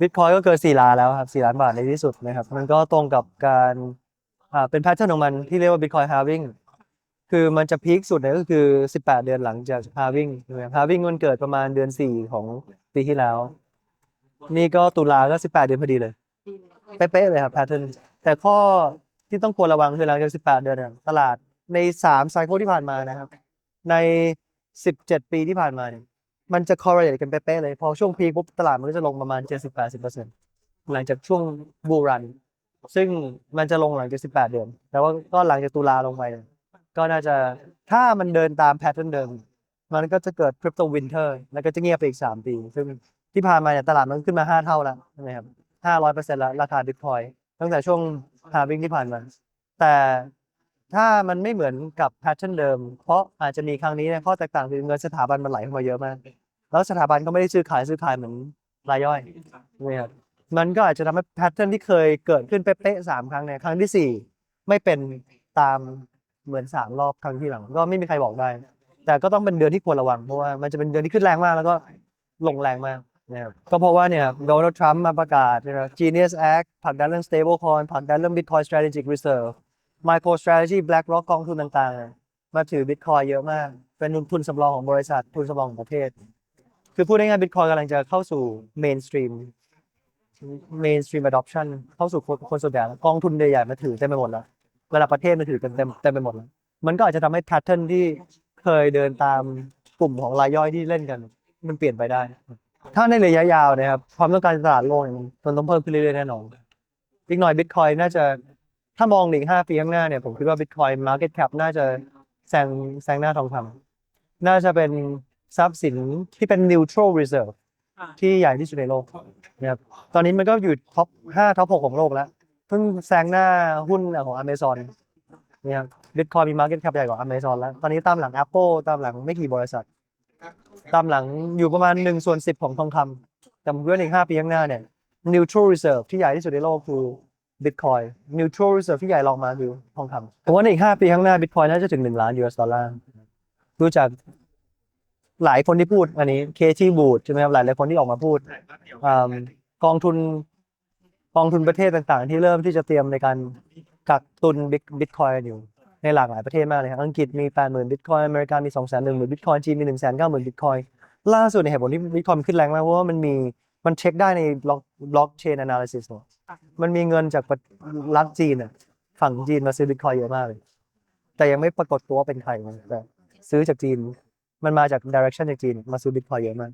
บิตคอยก็เกิน4ล้านแล้วครับ4ล้านบาทในที่สุดนะครับ มันก็ตรงกับการอ่าเป็นแพทเทิร์นของมันที่เรียกว่า Bitcoin halving คือมันจะพีคสุดเนี่ยก็คือ 18 เดือนหลังจาก halving ใช่ไหม halving มันเกิดประมาณเดือน 4 ของปีที่แล้ว นี่ก็ตุลาก็ 18 เดือนพอดีเลย เป๊ะๆเลยครับแพทเทิร์นแต่ข้อที่ต้องควรระวังคือหลังจาก 18 เดือนเนี่ยตลาดใน3ไซเคิลที่ผ่านมานะครับ ใน 17 ปีที่ผ่านมาเนี่ย มันจะ correlate กันเป๊ะๆเลย พอช่วงพีคปุ๊บตลาดมันก็จะลงประมาณ 70-80%หลังจากช่วงบูรัน ซึ่งมันจะลงหลังจาก 18 เดือนแต่ว่าก็หลังจากตุลาลงไป ก็น่าจะถ้ามันเดินตามแพทเทิร์นเดิม มันก็จะเกิด crypto winter แล้วก็จะเงียบไปอีก 3 ปี ซึ่งที่ผ่านมาเนี่ยตลาดมันขึ้นมา 5 เท่าแล้วใช่ไหมครับ500%แล้วราคา Bitcoin ตั้งแต่ช่วง halving ที่ผ่านมาแต่ ถ้ามันไม่เหมือนกับแพทเทิร์นเดิม เพราะอาจจะมีครั้งนี้เนี่ยข้อแตกต่างคือเงินสถาบันมันไหลเข้ามาเยอะมาก แล้วสถาบันก็ไม่ได้ซื้อขายซื้อขายเหมือนรายย่อยนะครับมันก็อาจจะทำให้แพทเทิร์นที่เคยเกิดขึ้นเป๊ะๆสามครั้งเนี่ยครั้งที่สี่ไม่เป็นตามเหมือนสามรอบครั้งที่หลัง ก็ไม่มีใครบอกได้ แต่ก็ต้องเป็นเดือนที่ควรระวังเพราะว่ามันจะเป็นเดือนที่ขึ้นแรงมากแล้วก็ลงแรงมากนะครับก็เพราะว่าเนี่ยโดนัลด์ทรัมป์มาประกาศนะครับ Genius Act ผลักดันเรื่อง stable coin ผลักดันเรื่อง Bitcoin Strategic Reserve MicroStrategy BlackRock กองทุนต่างๆ มาถือ Bitcoin เยอะมาก เป็นทุนสำรองของบริษัท ทุนสำรองของประเทศ คือพูดง่ายๆ Bitcoin กำลังจะเข้าสู่ mainstream mainstream adoption เข้าสู่คนคนส่วนใหญ่กองทุนใหญ่ๆมาถือเต็มไปหมดแล้วระดับประเทศมาถือกันเต็มเต็มไปหมดแล้วมันก็อาจจะทำให้ pattern ที่เคยเดินตามกลุ่มของรายย่อยที่เล่นกัน มันเปลี่ยนไปได้ ถ้าในระยะยาวนะครับความต้องการตลาดโลกเนี่ยมันต้องเพิ่มขึ้นเรื่อยๆแน่นอนอีกหน่อย Bitcoin น่าจะ ถ้ามองอีกห้าปีข้างหน้าเนี่ยผมคิดว่า Bitcoin Market Cap น่าจะแซงแซงหน้าทองคำน่าจะเป็นทรัพย์สินที่เป็น neutral reserve ที่ใหญ่ที่สุดในโลกนะครับตอนนี้มันก็อยู่ท็อปห้าท็อปหกของโลกแล้วเพิ่งแซงหน้าหุ้นของ Amazon เนี่ยบิตคอยมี Market Cap ใหญ่กว่า Amazon แล้ว ตอนนี้ตามหลัง Apple ตามหลังไม่กี่บริษัท ตามหลังอยู่ประมาณ1ส่วน10 ของทองคำแต่ผมว่าในอีก5ปีข้างหน้าเนี่ย neutral reserve ที่ใหญ่ที่สุดในโลกคือ Bitcoin neutral reserve ที่ใหญ่รองมาคือทองคำผมว่าในอีก5ปีข้างหน้า Bitcoin น่าจะถึง1ล้าน US ดอลลาร์ดูจากหลายคนที่พูดอันนี้เคที่บูดใช่ไหมครับหลายหลายคนที่ออกมาพูดอ่ากองทุนกองทุนประเทศต่างๆ ที่เริ่มที่จะเตรียมในการกักตุนบิตคอยอยู่ในหลากหลายประเทศมากเลยครับอังกฤษมี80,000บิตคอยอเมริกามี210,000บิตคอยจีนมี190,000บิตคอยล่าสุดในยเหตุผลที่บิตคอยขึ้นแรงมากเพราะว่ามันมีมันเช็คได้ในบล็อกบล็อกเชน analysis หมด มันมีเงินจากประรัฐจีนอะฝั่งจีนมาซื้อบิตคอยเยอะมากเลย แต่ยังไม่ปรากฏตัวว่าเป็นใครแต่ซื้อจากจีน มันมาจากดิเรกชันจากจีน มาซื้อบิตคอยเยอะมาก